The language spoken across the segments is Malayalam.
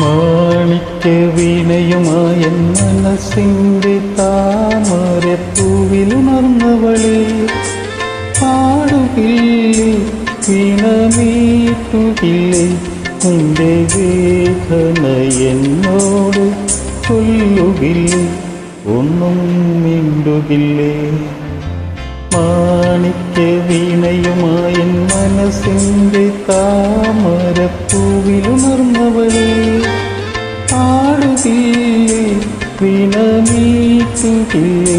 മാണിക്യ വീണയുമായ മനസ്സിന്റെ താമരപ്പൂവിലുണർന്നവളെ പാടുകില്ലേ വീണമീട്ടുകില്ലേ നിന്റെ വേദന എന്നോട് ചൊല്ലുകില്ലേ ഒന്നും മിണ്ടുകില്ലേ? മാണിക്യ വീണയുമായ മനസ്സിന്റെ താമരപ്പൂവിലുണർന്നവളെ ആടുകില്ലേ വീണമീറ്റുകില്ലേ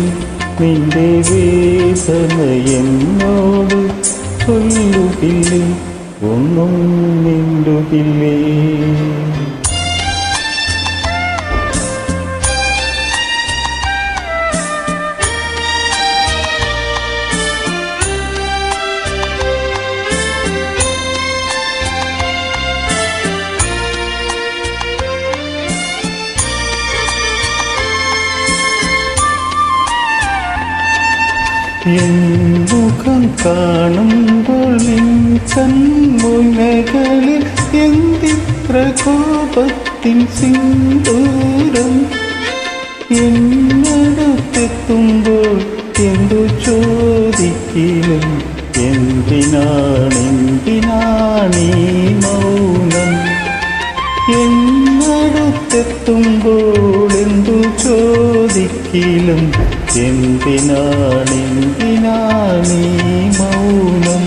നിന്റെ വേദന എന്നോട് ചൊല്ലുകില്ലേ? ഒന്നും മിണ്ടുകില്ലേ? മുഖം കാണുമ്പോൾ കൺമുനകളിൽ എന്തിത്ര കോപത്തിൻ സിന്ദൂരം? എന്നടുത്തെത്തുമ്പോൾ എന്തു ചോദിക്കലും? എന്തിനാണെന്തിനാണീ മൗനം? എന്നടുത്തെത്തുമ്പോൾ എന്തു ചോദിക്കലും? എന്തിനാണെന്തിനാണീ മൗനം.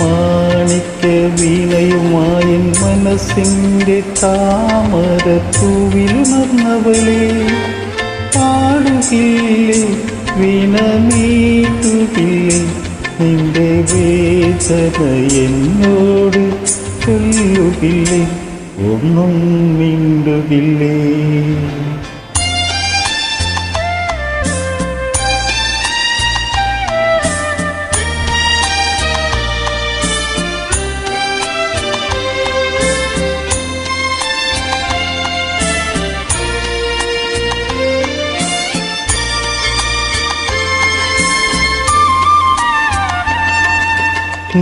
മാണിക്ക വീണയുമായ മനസ്സിന്റെ താമരപ്പൂവിലുണർന്നവളെ പാടുകില്ലേ വീണമീട്ടുകില്ലേ നിന്റെ വേദന എന്നോട് ചൊല്ലുകില്ലേ ഒന്നും മിണ്ടുകില്ലേ.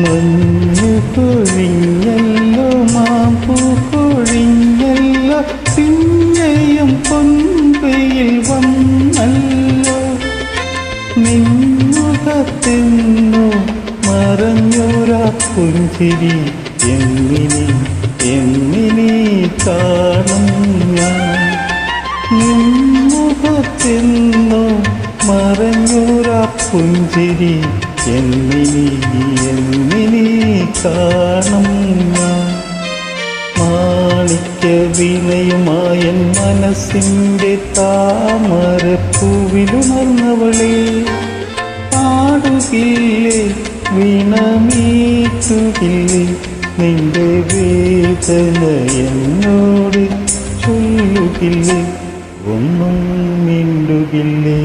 മഞ്ഞു കൊഴിഞ്ഞല്ലോ മാമ്പൂ കൊഴിഞ്ഞല്ലോ പിന്നെയും പൊൻപയിൽ വന്നല്ലോ. നിന്നുകത്തെന്നു മറഞ്ഞൊരാ പുഞ്ചിരി എന്നിനി എന്നിനി കാണും ഞാൻ. നിന്നുകത്തെന്നു മറഞ്ഞൊരാ പുഞ്ചിരി എന്നിനി എന്നിനി കാണും ഞാൻ വീണയുമായ മനസ്സിന്റെ താമരപ്പൂവിലുണർന്നവളെ പാടുകില്ലേ വീണമീറ്റുകില്ലേ നിന്റെ വേദന എന്നോട് ചൊല്ലുകില്ലേ ഒന്നും മിണ്ടുകില്ലേ.